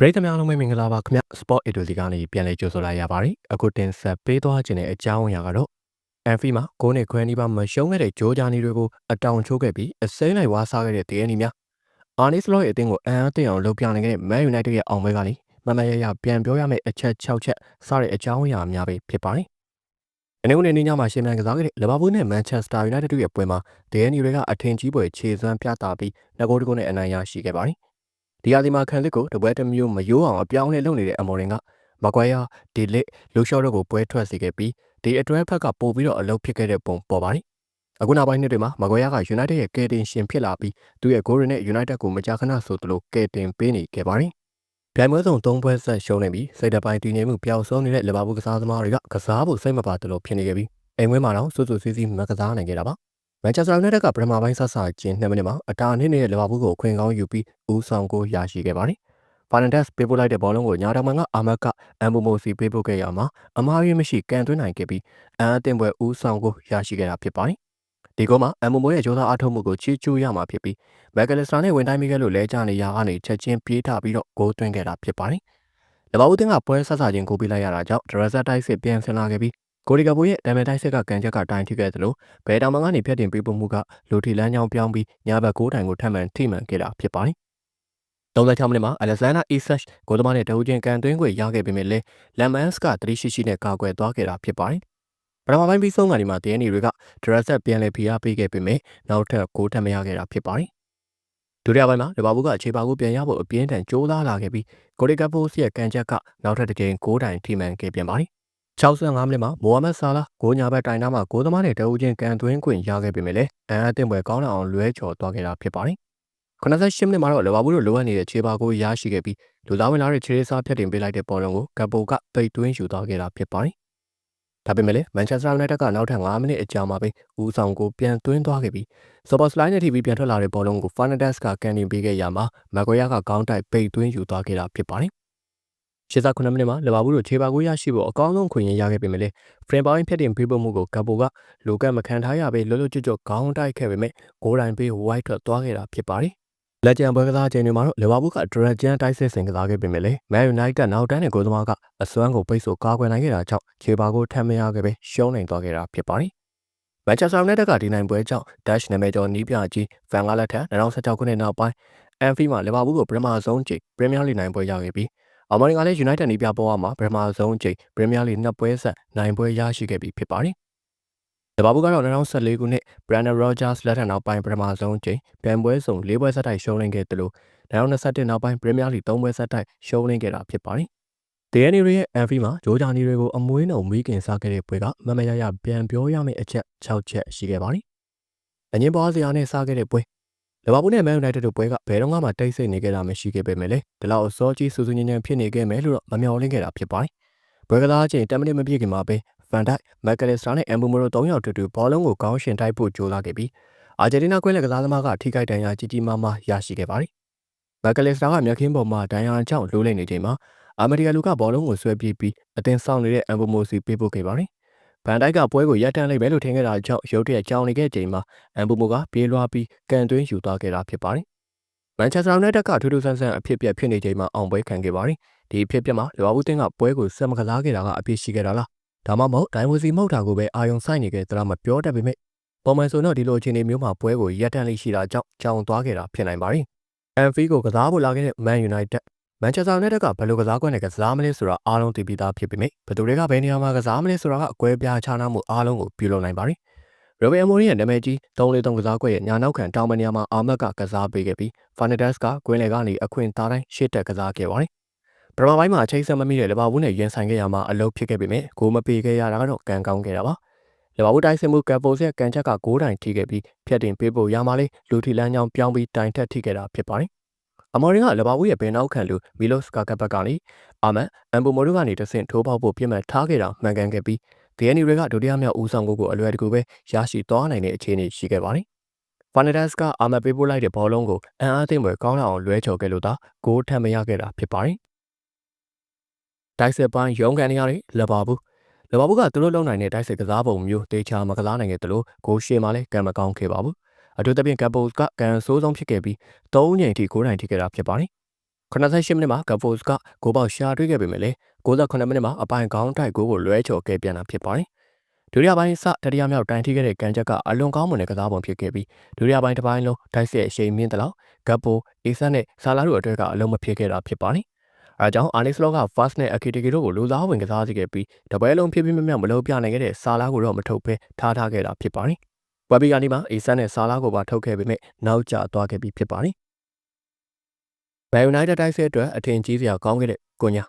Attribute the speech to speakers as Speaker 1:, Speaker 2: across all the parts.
Speaker 1: ပရိသတ်များလုံးပဲမင်္ဂလာပါခင်ဗျ Sport A to Z ကနေပြန်လည်ကြိုဆိုလိုက်ရပါတယ်အခုတင်ဆက်ပေးသွားခြင်းတဲ့အကြောင်းအရာကတော့အန်ဖီမှာကိုးနဲ့ခွဲနီးပါမရှုံးခဲ့တဲ့ဂျိုးဂျာနီတွေကိုအတောင်ချိုးခဲ့ပြီးအစိမ်းလိုက်ဝါးစားခဲ့တဲ့တည်ရည်နီများအာနီစလော့ရဲ့အသင်းကိုအန်အားသိအောင်လှုပ်ပြနေခဲ့တဲ့ Man United ရဲ့အောင်ပွဲကနေမမရရပြန်ပြောရမယ့်အချက်6ချက်စတဲ့အကြောင်းအရာများပဲဖြစ်ပါတယ်အနေနဲ့နေညမှာရှင်မြန်ကစားခဲ့တဲ့လီဗာပူးနဲ့မန်ချက်စတာယူနိုက်တက်တို့ရဲ့ပွဲမှာဒဲနီတွေကအထင်ကြီးပွဲခြေစွမ်းပြသပြီးငကိုးတကုတ်နဲ့အနိုင်ရရှိခဲ့ပါတယ် ဒီဟာဒီမှာခံလစ်ကိုတပွဲတစ်မျိုးမယိုးအောင်အပြောင်းလဲလုပ်နေတဲ့အမော်ရင်ကမကွာယာဒီလစ်လူရှော့တို့ကိုပွဲထွက်စေခဲ့ပြီးဒီအတွဲဖက်ကပို့ပြီးတော့အလုပ်ဖြစ်ခဲ့တဲ့ပုံပေါ်ပါတယ်အခုနောက်ပိုင်းနှစ်တွေမှာမကွာယာက United ရဲ့ကယ်တင်ရှင်ဖြစ်လာပြီးသူ့ရဲ့ဂိုးတွေနဲ့ United ကိုမကြာခဏဆိုသလိုကယ်တင်ပေးနေခဲ့ပါတယ်ပြိုင်ပွဲစုံ၃ပွဲဆက်ရှုံးနေပြီးစိတ်တပိုင်းတည်ငြိမ်မှုပျောက်ဆုံးနေတဲ့လီဗာပူးကစားသမားတွေကကစားဖို့စိတ်မပါသလိုဖြစ်နေခဲ့ပြီးအိမ်ဝဲမှာတော့စွတ်စွတ်စီးစီးမကစားနိုင်ခဲ့တာပါ မန်ချက်စတာယူနိုက်တက်ကပထမပိုင်းဆက်ဆာခြင်း2မိနစ်မှာအတာအနည်းနဲ့လီဗာပူးကိုခွင်ကောင်းယူပြီးဦးဆောင်ကိုရရှိခဲ့ပါတယ်ဖာနန်ဒက်စ်ပေးပို့လိုက်တဲ့ဘောလုံးကိုညာတောင်မန်ကအာမတ်ကအမ်ဘူမိုစီပေးပို့ခဲ့ရမှာအမားရင်းမရှိကန်သွင်းနိုင်ခဲ့ပြီးအန်အသင်းပွဲဦးဆောင်ကိုရရှိခဲ့တာဖြစ်ပါတယ်။ဒီကောမှာအမ်ဘူမိုရဲ့ဂျိုးသားအထုံးမှုကိုချီးကျူးရမှာဖြစ်ပြီးမက်ကလစ်စတာနဲ့ဝင်တိုင်းမိခဲ့လို့လဲကျနေရာကနေချက်ချင်းပြေးထပြီးတော့ဂိုးသွင်းခဲ့တာဖြစ်ပါတယ်။လဘာဦးတင်ကပွဲဆက်ဆာချင်းကိုပေးလိုက်ရတာကြောင့်ဒရက်ဆာတိုက်စစ်ပြန်ဆင်လာခဲ့ပြီး ကိုရီကာဘိုရဲ့ဒမ်မယ်တိုက်စစ်ကကန်ချက်ကတိုင်ထိခဲ့သလိုဘယ်တောင်မန်ကနေဖျက်တင်ပေးပို့မှုကလူထီလန်းချောင်းပြောင်းပြီးညာဘက်ကိုးတိုင်ကိုထပ်မံထိမှန်ခဲ့တာဖြစ်ပါတယ်36မိနစ်မှာအလက်ဇန်နာအီဆက်ဂိုးသမားနဲ့တအူးချင်းကန်သွင်းခွေရခဲ့ပေမဲ့လည်းလမ်မန်စ်ကတတိရှိရှိနဲ့ကာကွယ်သွားခဲ့တာဖြစ်ပါတယ်။ပထမပိုင်းပြီးဆုံးကနေမှတင်းနီတွေကဒရက်ဆက်ပြန်လည်ဖိအားပေးခဲ့ပေမဲ့နောက်ထပ်ဂိုးထပ်မရခဲ့တာဖြစ်ပါတယ်။ဒုတိယပိုင်းမှာလီဗာပူးကအခြေပါကိုပြန်ရဖို့အပြင်းထန်ကြိုးစားလာခဲ့ပြီးကိုရီကပိုးစ်ရဲ့ကန်ချက်ကနောက်ထပ်တစ်ကြိမ်ဂိုးတိုင်ထိမှန်ခဲ့ပြန်ပါတယ်။ 65မိနစ်မှာမိုဟာမက်ဆာလာဂိုးညာဘက်တိုင်နာမှာဂိုးသမားနဲ့တအူးချင်းကန်သွင်းခွင့်ရခဲ့ပေမဲ့လည်းအန်အသင့်ပွဲကောင်းအောင်လွဲချော်သွားခဲ့တာဖြစ်ပါတယ်88မိနစ်မှာတော့လီဗာပူးတို့လိုအပ်နေတဲ့ခြေပါကိုရရှိခဲ့ပြီးလူသားဝင်လာတဲ့ခြေရေးစားဖြတ်တင်ပေးလိုက်တဲ့ပေါ်လုံးကိုကပ်ပိုကပိတ်တွင်းယူသွားခဲ့တာဖြစ်ပါတယ်။ဒါပေမဲ့လည်းမန်ချက်စတာယူနိုက်တက်ကနောက်ထပ်9မိနစ်အကြာမှာပဲဦးဆောင်ကိုပြန်သွင်းသွားခဲ့ပြီးဆော်ဘော့စလိုင်းနဲ့ထိပြီးပြန်ထွက်လာတဲ့ပေါ်လုံးကိုဖာနဒက်စ်ကကန်တင်ပေးခဲ့ရမှာမကွေယာကကောင်းတိုက်ပိတ်သွင်းယူသွားခဲ့တာဖြစ်ပါတယ်။ 89မိနစ်မှာလီဗာပူးတို့ခြေပါကိုရရှိဖို့အကောင်းဆုံးခွင့်ရခဲ့ပေမဲ့လည်းဖရင်ပိုင်းဖြတ်တင်ပေးဖို့မှုကိုကပ်ပိုကလိုကတ်မခံထားရပဲလွတ်လွတ်ကျွတ်ကျွတ်ခေါင်းတိုက်ခဲ့ပေမဲ့ဂိုးတိုင်းပေးဝိုက်ထွက်သွားခဲ့တာဖြစ်ပါတယ်။လက်ကျန်ပွဲကစားချိန်တွေမှာတော့လီဗာပူးကဒရဂျန်တိုက်စစ်ဆင်ကစားခဲ့ပေမဲ့လည်းမန်ယူနိုက်တက်နောက်တန်းတဲ့ဂိုးသမားကအစွမ်းကိုပိတ်ဆို့ကာကွယ်နိုင်ခဲ့တာကြောင့်ခြေပါကိုထမ်းမရခဲ့ပဲရှုံးနိုင်သွားခဲ့တာဖြစ်ပါတယ်။မန်ချက်စတာယူနိုက်တက်ကဒီနိုင်ပွဲကြောင့်ဒက်ရှ်နာမည်ကျော်နီးပြကြီးဖန်ကားလက်ထက်2016ခုနှစ်နောက်ပိုင်းအန်ဖီမှာလီဗာပူးကိုပထမဆုံးချိန်ပရီးမီးယားလိနိုင်ပွဲရခဲ့ပြီး အမေရိကန်လည်းယူနိုက်တက်နီးပြပေါ်မှာပထမဆုံးချိန်ပရီးမီးယားလိနှစ်ပွဲဆက်နိုင်ပွဲရရှိခဲ့ပြီးဖြစ်ပါတယ်။တဘာဘူးကတော့2014ခုနှစ် Brandon Rogers လက်ထက်နောက်ပိုင်းပထမဆုံးချိန်ပြန်ပွဲစုံ၄ပွဲဆက်တိုက်ရှုံးနေခဲ့တယ်လို့2021နောက်ပိုင်း Premier League 3ပွဲဆက်တိုက်ရှုံးနေခဲ့တာဖြစ်ပါတယ်။ DNA ရဲ့ Anfield မှာဂျိုးဂျာနီတွေကိုအမွေးနှုံမိခင်စားခဲ့တဲ့ပွဲကမမရရပြန်ပြောရမယ့်အချက်6ချက်ရှိခဲ့ပါတယ်။အငင်းပွားစရာနဲ့စားခဲ့တဲ့ပွဲ လဘာဘူးနဲ့မန်ယူနိုက်တက်တို့ပွဲကဘယ်တော့မှတိတ်ဆိတ်နေခဲ့တာမရှိခဲ့ပေမဲ့လေဒီလောက်စောကြီးစူးစူးညံ့ညံ့ဖြစ်နေခဲ့မယ်လို့တော့မမျှော်လင့်ခဲ့တာဖြစ်ပါတယ်။ပွဲကစားချိန်10မိနစ်မပြည့်ခင်မှာပဲဖန်ဒိုက်မက်ကလစ်စတာနဲ့အမ်ဘူမိုရို၃ယောက်တူတူဘောလုံးကိုကောင်းရှင်တိုက်ဖို့ကြိုးစားခဲ့ပြီးအာဂျင်တီးနားကွင်းလက်ကစားသမားကထိခိုက်ဒဏ်ရာကြီးကြီးမားမားရရှိခဲ့ပါတယ်။မက်ကလစ်စတာကမျက်ခင်းပေါ်မှာဒဏ်ရာကြောင့်လိုးလိမ့်နေချိန်မှာအာမဒီယာလူကဘောလုံးကိုဆွဲပြေးပြီးအသင်းဆောင်နေတဲ့အမ်ဘူမိုစီပေးပို့ခဲ့ပါတယ်။ ဗန်ဒိုက်ကပွဲကိုရပ်တန့်လိုက်ပဲလို့ထင်ခဲ့တာကြောင့်ရုတ်တရက်ကြောင်နေခဲ့ချိန်မှာအမ်ဘူမိုကပြေးလွှားပြီးကန်သွင်းယူသွားခဲ့တာဖြစ်ပါတယ်။မန်ချက်စတာယူနိုက်တက်ကထူးထူးဆန်းဆန်းအဖြစ်ပြက်ဖြစ်နေချိန်မှာအောင်ပွဲခံခဲ့ပါတယ်။ဒီအဖြစ်ပြက်မှာလီဗာပူးတင်းကပွဲကိုဆက်မကစားခဲ့တာကအပြစ်ရှိခဲ့တာလားဒါမှမဟုတ်ဒိုင်ဝစီမဟုတ်တာကိုပဲအာယုံဆိုင်နေခဲ့သလားမပြောတတ်ပေမဲ့ပုံမှန်ဆိုတော့ဒီလိုအခြေအနေမျိုးမှာပွဲကိုရပ်တန့်လေးရှိတာကြောင့်ကြောင်သွားခဲ့တာဖြစ်နိုင်ပါတယ်။အန်ဖီကိုကစားဖို့လာခဲ့တဲ့ Man United မန်ချက်စတာယူနိုက်တက်ကဘယ်လိုကစားကွက်နဲ့ကစားမလဲဆိုတာအားလုံးသိပြီးသားဖြစ်ပေမဲ့ဘယ်သူတွေကဘယ်နေရာမှာကစားမလဲဆိုတာကအကွဲပြားခြားနားမှုအားလုံးကိုပြုလုပ်နိုင်ပါတယ်။ရိုဘယ်အမိုရီရဲ့နာမည်ကြီး3-3ကစားကွက်ရဲ့ညာနောက်ခံတောင်မနေရာမှာအာမတ်ကကစားပေးခဲ့ပြီးဖာနက်ဒက်စ်ကကွင်းလေကနေအခွင့်သားတိုင်းရှေ့တက်ကစားခဲ့ပါတယ်ပထမပိုင်းမှာအချိန်ဆက်မမိတဲ့လီဗာပူးနဲ့ရင်ဆိုင်ခဲ့ရမှာအလုပ်ဖြစ်ခဲ့ပေမဲ့ဂိုးမပေးခဲ့ရတာကတော့ကံကောင်းခဲ့တာပါလီဗာပူးတိုင်းစင်မှုကပ်ပိုဆက်ကန်ချက်ကဂိုးတိုင်ထိခဲ့ပြီးဖြတ်တင်ပေးဖို့ရမှာလေလူထီလန်းချောင်းပြောင်းပြီးတိုင်ထက်ထိခဲ့တာဖြစ်ပါတယ် အမော်ရင်ကလဘာဘူးရဲ့ဘယ်နောက်ခံလူမီလော့စ်ကာကပ်ဘက်ကနေအာမန်အမ်ဘူမိုတို့ကနေတဆင့်ထိုးပေါက်ဖို့ပြစ်မှတ်ထားခဲ့တာမှန်ကန်ခဲ့ပြီးဒီအန်နီတွေကဒုတိယမြောက်ဦးဆောင်ကိုကိုအလွယ်တကူပဲရရှိသွားနိုင်တဲ့အခြေအနေရှိခဲ့ပါတယ်။ဖာနဒက်စ်ကအာမန်ပေးပို့လိုက်တဲ့ဘောလုံးကိုအန်အားသိမ့်ပွဲကောင်းအောင်လွဲချော်ခဲ့လို့သာဂိုးထပ်မရခဲ့တာဖြစ်ပါတယ်တိုက်စစ်ပိုင်းရုံးကန်နေရတဲ့လဘာဘူးလဘာဘူးကသူတို့လုံနိုင်တဲ့တိုက်စစ်ကစားပုံမျိုးတေချာမကစားနိုင်ခဲ့တယ်လို့ဂိုးရှေမှာလည်းကံမကောင်းခဲ့ပါဘူး အထူးသဖြင့်ကပ်ပိုကကန်ဆိုးဆုံးဖြစ်ခဲ့ပြီး၃ညိမ်ထိဂိုးနိုင်ထိခဲ့တာဖြစ်ပါတယ်88မိနစ်မှာကပ်ဖိုစ်ကဂိုးပေါက်ရှာတွေ့ခဲ့ပေမဲ့လေ68မိနစ်မှာအပိုင်ကောင်းတိုက်ဂိုးကိုလွဲချော်ခဲ့ပြန်တာဖြစ်ပါတယ်။ဒုတိယပိုင်းစတတိယမြောက်တိုင်ထိခဲ့တဲ့ကန်ချက်ကအလွန်ကောင်းမွန်တဲ့ကစားပုံဖြစ်ခဲ့ပြီးဒုတိယပိုင်းတစ်ပိုင်းလုံးတိုက်စစ်အရှိန်မြင့်တဲ့လောက်ဂပ်ပိုအေဆန်နဲ့ဆာလာတို့အတွက်ကအလုံးမဖြစ်ခဲ့တာဖြစ်ပါတယ်။အဲကြောင့်အာနစ်လောက fast နဲ့ akitiki တို့ကိုလူသားဝင်ကစားစီခဲ့ပြီးတပွဲလုံးဖြစ်ဖြစ်မြတ်မလို့ပြနိုင်ခဲ့တဲ့ဆာလာကိုတော့မထုတ်ဘဲထားထားခဲ့တာဖြစ်ပါတယ်။ ဝက်ဘီကနေမှအေဆန်နဲ့ဆာလာကိုပါထုတ်ခဲ့ပေမဲ့နောက်ကျသွားခဲ့ပြီးဖြစ်ပါတယ်။ဘယ်ယူနိုက်တက်တိုက်စစ်အတွက်အထင်ကြီးစရာကောင်းခဲ့တဲ့ကွန်ညာ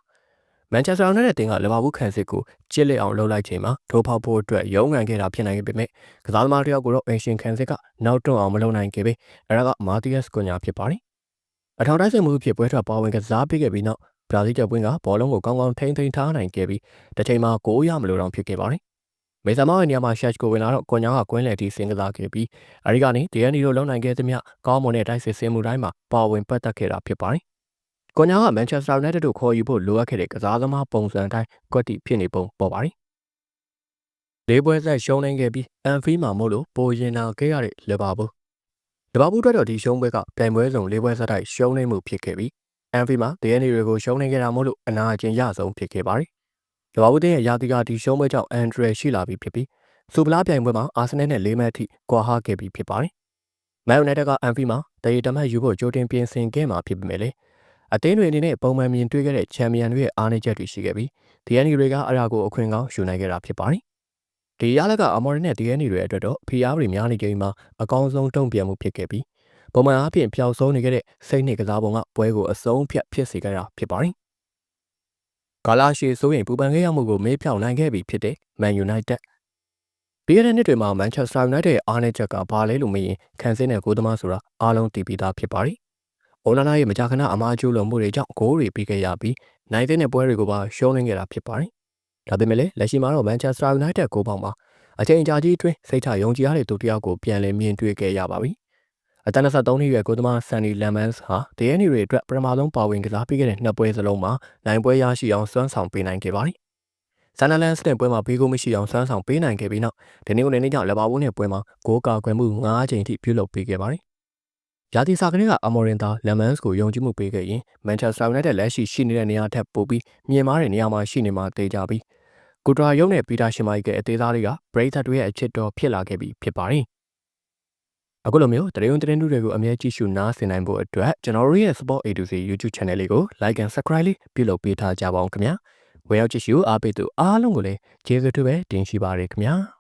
Speaker 1: မန်ချက်စတာယူနိုက်တက်တင်ကလီဗာပူးခံစစ်ကိုချစ်လက်အောင်လှုပ်လိုက်ချိန်မှာထိုးဖောက်ဖို့အတွက်ရုန်းကန်ခဲ့တာဖြစ်နိုင်ပေမဲ့ကစားသမားတယောက်ကိုတော့အင်ရှင်ခံစစ်ကနောက်တွန့်အောင်မလုပ်နိုင်ခဲ့ပေအဲဒါကမာတီးယက်စ်ကွန်ညာဖြစ်ပါတယ်။အထောင်တိုက်စစ်မှုဖြစ်ပွဲထွက်ပါဝင်ကစားပေးခဲ့ပြီးနောက်ဘရာဇီးကျပွင့်ကဘောလုံးကိုကောင်းကောင်းထိန်းသိမ်းထားနိုင်ခဲ့ပြီးတစ်ချိန်မှာကိုးရမလို့တောင်ဖြစ်ခဲ့ပါတယ်။ မေဆာမောရဲ့နေရာမှာရှက်ကိုဝင်လာတော့ကွန်ညာကကွင်းလယ်တီစင်ကစားခဲ့ပြီးအဲဒီကနေဒီအန်ဒီတို့လုံနိုင်ခဲ့သမျှကောင်းမွန်တဲ့တိုက်စစ်စင်မှုတိုင်းမှာပါဝင်ပတ်သက်ခဲ့တာဖြစ်ပါတယ်။ကွန်ညာကမန်ချက်စတာယူနိုက်တက်တို့ခေါ်ယူဖို့လိုအပ်ခဲ့တဲ့ကစားသမားပုံစံအတိုင်းကွက်တီဖြစ်နေပုံပေါ်ပါတယ်။လေးပွဲဆက်ရှုံးနိုင်ခဲ့ပြီးအန်ဖီမှာမို့လို့ပိုရင်နာခဲ့ရတဲ့လီဗာပူးလီဗာပူးအတွက်တော့ဒီရှုံးပွဲကပြိုင်ပွဲစုံလေးပွဲဆက်တိုက်ရှုံးနေမှုဖြစ်ခဲ့ပြီးအန်ဖီမှာဒီအန်ဒီတွေကိုရှုံးနေခဲ့တာမို့လို့အနာကျင်ရဆုံးဖြစ်ခဲ့ပါတယ်။ လီဗာပူးရဲ့ရာသီကဒီရှုံးပွဲကြောင့်အန်ဒရယ်ရှိလာပြီးဖြစ်ပြီးစူပလာပြိုင်ပွဲမှာအာဆင်နယ်နဲ့၄မှတ်ထိကွာဟခဲ့ပြီးဖြစ်ပါတယ်။မန်ယူနိုက်တက်ကအန်ဖီမှာတရေတမတ်ယူဖို့ကြိုတင်ပြင်ဆင်ခဲ့မှာဖြစ်ပေမဲ့လေအသင်းတွေအနေနဲ့ပုံမှန်မြင်တွေ့ခဲ့တဲ့ချန်ပီယံတွေရဲ့အားနည်းချက်တွေရှိခဲ့ပြီးဒီအန်ဒီတွေကအရာကိုအခွင့်ကောင်းယူနိုင်ခဲ့တာဖြစ်ပါတယ်။ဒီရလကအမော်ရီနဲ့ဒီအန်ဒီတွေအတွက်တော့ဖီအားတွေများနေကြပြီးမှအကောင်းဆုံးတုံ့ပြန်မှုဖြစ်ခဲ့ပြီးပုံမှန်အားဖြင့်ပျောက်ဆုံးနေခဲ့တဲ့စိတ်နှိကစားပုံကပွဲကိုအဆုံးဖြတ်ဖြစ်စေခဲ့တာဖြစ်ပါတယ်။ ဂါလာရှီဆိုရင်ပူပန်ခဲ့ရမှုကိုမေးဖြောင်းနိုင်ခဲ့ပြီဖြစ်တဲ့ Man United ပြီးရတဲ့နှစ်တွေမှာ Manchester United ရဲ့အားနည်းချက်ကဘာလဲလို့မေးရင်ခံစင်းတဲ့ဂိုးသမားဆိုတာအားလုံးသိပြီးသားဖြစ်ပါတယ်။အိုနာနာရဲ့မကြာခဏအမားကျိုးလွန်မှုတွေကြောင့်ဂိုးတွေပြီးခဲ့ရပြီးနိုင်တဲ့ပွဲတွေကိုပါရှုံးနေခဲ့တာဖြစ်ပါတယ်။ဒါပေမဲ့လည်းလက်ရှိမှာတော့ Manchester United ဂိုးပေါင်းမှာအချိန်ကြာကြီးအတွင်းစိတ်ချယုံကြည်ရတဲ့သူတစ်ယောက်ကိုပြန်လည်မြင်တွေ့ခဲ့ရပါပြီ။ အသက်23နှစ်ရွယ်ကိုသမားဆန်နီလမ်မန်စ်ဟာတရနီတွေအတွက်ပထမဆုံးပါဝင်ကစားပေးခဲ့တဲ့နှစ်ပွဲစလုံးမှာနိုင်ပွဲရရှိအောင်စွမ်းဆောင်ပေးနိုင်ခဲ့ပါတယ်ဆန်နလန်စ်နဲ့ပွဲမှာဘေးကိုမရှိအောင်စွမ်းဆောင်ပေးနိုင်ခဲ့ပြီးနောက်ဒီနေ့ကနေနေ့ကြောင့်လက်ပါဘူးနဲ့ပွဲမှာဂိုးကာကွယ်မှု9ချိန်ထိပြုလုပ်ပေးခဲ့ပါတယ်။ရာသီစာကလေးကအမော်ရင်သာလမ်မန်စ်ကိုယုံကြည်မှုပေးခဲ့ရင်မန်ချက်စတာယူနိုက်တက်လက်ရှိရှိနေတဲ့နေရာထက်ပိုပြီးမြင်မာတဲ့နေရာမှာရှိနေမှာတေချာပြီးကူတရာယုံနဲ့ပီတာရှင်မိုက်ကအသေးသားတွေကပရိသတ်တွေရဲ့အချစ်တော်ဖြစ်လာခဲ့ပြီးဖြစ်ပါတယ်။ အခုလိုမျိုးတရင်တရင်တို့တွေကိုအမြဲကြည့်ရှုနားဆင်နိုင်ဖို့အတွက်ကျွန်တော်တို့ရဲ့ Sport A to Z YouTube Channel လေးကို Like and Subscribe လေးပြုလုပ်ပေးထားကြပါအောင်ခင်ဗျာ။ဝင်ရောက်ကြည့်ရှုအားပေးသူအားလုံးကိုလည်းကျေးဇူးတူပဲတင်ရှိပါရခင်ဗျာ။